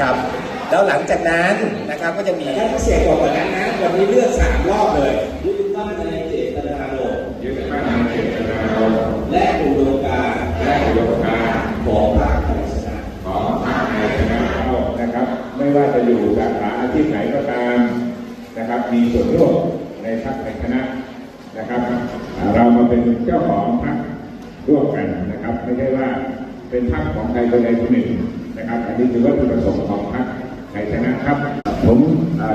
นะครับ แล้วหลังจากนั้นนะครับก็จะมีถ้าพิเศษกว่านั้นนะวันนี้เลือกสามรอบเลยยึดมั่นในเจตนารมยึดมั่นในเจตนารมและอุดมการและอุดมการของพรรคไทยชนะของพรรคไทยชนะเรานะครับ ไม่ว่าจะอยู่สาขาอาชีพไหนก็ตามนะครับ มีส่วนร่วมในพรรคไทยชนะนะครับ เรามาเป็นเจ้าของพรรคร่วมกันนะครับ ไม่ใช่ว่าเป็นพรรคของใครคนใดคนหนึ่ง นะครับอันนี้คือวัตถุประสงค์ของพรรคไทยชนะครับ ผม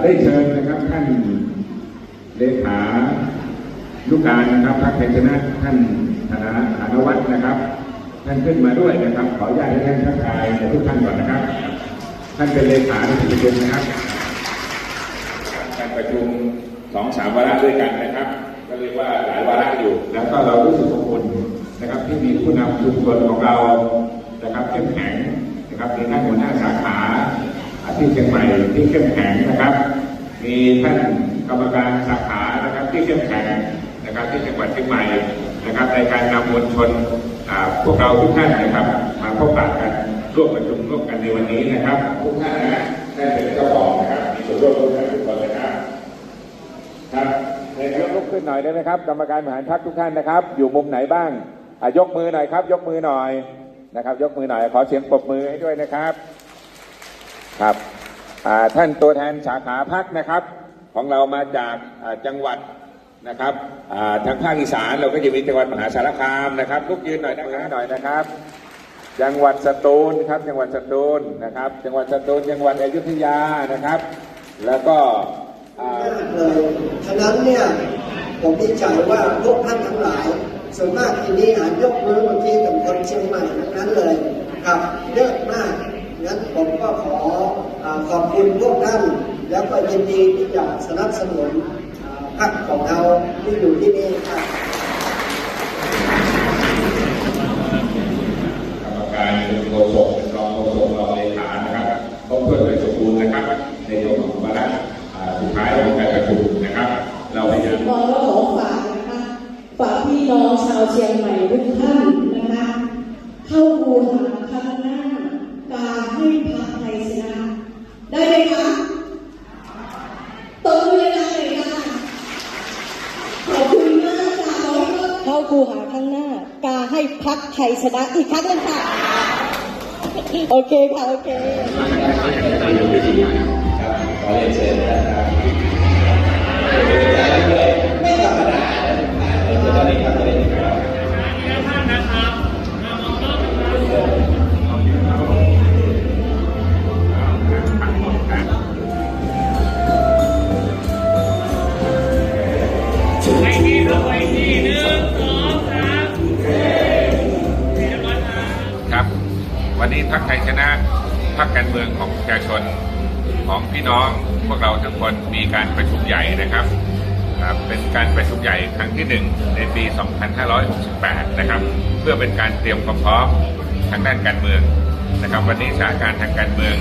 ได้เชิญนะครับท่านเลขาลูกการนะครับพรรคไทยชนะท่านธนาธนวัฒน์นะครับ ท่านขึ้นมาด้วยนะครับ ขออนุญาตให้ท่านทักทายทุกท่านก่อนนะครับ ท่านเป็นเลขาในที่ประชุมนะครับการประชุมสองสามวาระด้วยกันนะครับก็เรียกว่าหลายวาระอยู่แล้วก็เรารู้สึกขอบอุ่นนะครับ ที่มีผู้นำชุมชนของเรานะครับเข้มแข็ง นะครับ มีท่านหัวหน้าสาขาอ่าที่เชียงใหม่ที่เข้มแข็งนะครับ มีท่านกรรมการสาขานะครับที่เข้มแข็งนะครับที่จังหวัดเชียงใหม่นะครับในการนำมวลชนอ่าพวกเราทุกท่านนะครับมาพบปะกันร่วมประชุมร่วมกันในวันนี้นะครับทุกท่านนะท่านเป็นเจ้าของนะครับมีส่วนร่วมทุกท่านทุกคนเลยครับครับในครับลุกขึ้นหน่อยได้ไหมครับ กรรมการบริหารพรรคทุกท่านนะครับ อยู่มุมไหนบ้างอะยกมือหน่อยครับ ยกมือหน่อย นะครับ ยกมือหน่อยขอเสียงปรบมือให้ด้วยนะครับครับอ่าท่านตัวแทนสาขาพักนะครับ ของเรามาจากอ่าจังหวัดนะครับอ่าทางภาคอีสานเราก็จะมีจังหวัดมหาสารคามนะครับลุกยืนหน่อยนะครับหน่อยนะครับ จังหวัดสตูลครับ จังหวัดสตูลนะครับ จังหวัดสตูลจังหวัดอยุธยานะครับ แล้วก็อ่ามากเลยฉะนั้นเนี่ยผมดีใจว่าพวกท่านทั้งหลาย ส่วนมากทีนี้อายกมือเมื่อกี้กับคนเชียงใหม่นั้นเลยครับเยอะมากงั้นผมก็ขออขอบคุณพวกท่าน แล้วก็ยินดีที่จะสนับสนุนพรรคของเราที่อยู่ที่นี่ครับกรรมการเป็นโฆษกรองโฆษกรองเลขานะครับครบถ้วนโดยสมบูรณ์นะครับ ในช่วงของวาระอ่าสุดท้ายของการประชุมนะครับ เราพยายาม พี่น้องชาวเชียงใหม่ทุกท่านนะคะ เข้าบูหาข้างหน้ากาให้พรรคไทยชนะ ได้ไหมคะตบมือดังเลยค่ะขอบคุณมากค่ะเข้าคูหาข้างหน้า กาให้พักไทยชนะอีกครั้งนึงค่ะ โอเคค่ะ โอเค วันนี้พรรคไทยชนะพรรคการเมืองของประชาชนของพี่น้องพวกเราทุกคนมีการประชุมใหญ่นะครับเป็นการประชุมใหญ่ครั้งที่หนึ่งในปี 2568 นะครับ เพื่อเป็นการเตรียมความพร้อมทางด้านการเมืองนะครับ วันนี้สถานการณ์ทางการเมือง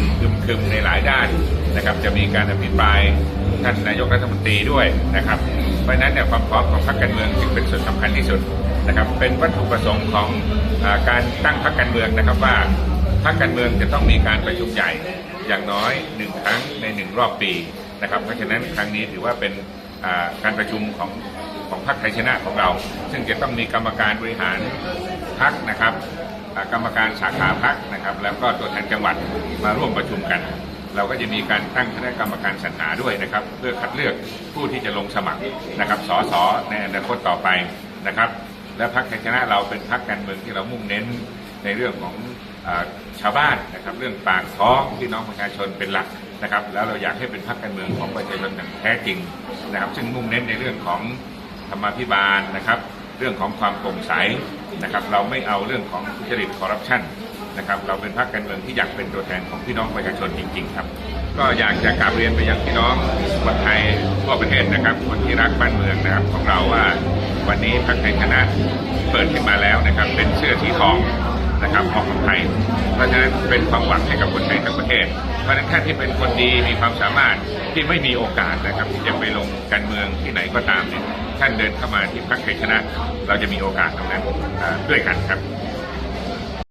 คึมๆในหลายด้านนะครับ จะมีการอภิปรายท่านนายกรัฐมนตรีด้วยนะครับ เพราะนั้นเนี่ยความพร้อมของพรรคการเมืองจึงเป็นส่วนสำคัญที่สุดนะครับ เป็นวัตถุประสงค์ของอการตั้งพรรคการเมืองนะครับว่า พรรคการเมืองจะต้องมีการประชุมใหญ่อย่างน้อยหนึ่งครั้งในหนึ่งรอบปีนะครับ เพราะฉะนั้นครั้งนี้ถือว่าเป็นการประชุมของของพรรคไทยชนะของเรา ซึ่งจะต้องมีกรรมการบริหารพรรคนะครับ กรรมการสาขาพรรคนะครับ แล้วก็ตัวแทนจังหวัดมาร่วมประชุมกัน เราก็จะมีการตั้งคณะกรรมการสรรหาด้วยนะครับ เพื่อคัดเลือกผู้ที่จะลงสมัครนะครับสสในอนาคตต่อไปนะครับ และพรรคไทยชนะเราเป็นพรรคการเมืองที่เรามุ่งเน้น ในเรื่องของอชาวบ้านนะครับเรื่องปากท้องพี่น้องประชาชนเป็นหลักนะครับ แล้วเราอยากให้เป็นพรรคการเมืองของประชาชนอย่างแท้จริงนะครับ ซึ่งมุ่งเน้นในเรื่องของธรรมาภิบาลนะครับ เรื่องของความโปร่งใสนะครับ เราไม่เอาเรื่องของทุจริตคอร์รัปชันนะครับ เราเป็นพรรคการเมืองที่อยากเป็นตัวแทนของพี่น้องประชาชนจริง ๆ ครับ ก็อยากจะกราบเรียนไปยังพี่น้องคนไทยทั่วประเทศนะครับคนที่รักบ้านเมืองนะครับของเราว่าวันนี้พรรคไทยชนะเปิดขึ้นมาแล้วนะครับ เป็นเสื้อสีทอง นะครับของคนไทย เพราะฉะนั้นเป็นความหวังให้กับคนไทยทั้งประเทศ เพราะฉะนั้นท่านที่เป็นคนดีมีความสามารถที่ไม่มีโอกาสนะครับที่จะไปลงการเมืองที่ไหนก็ตามเนี่ยท่านเดินเข้ามาที่พรรคไทยชนะ เราจะมีโอกาสตรงนั้นอ่าด้วยกันครับ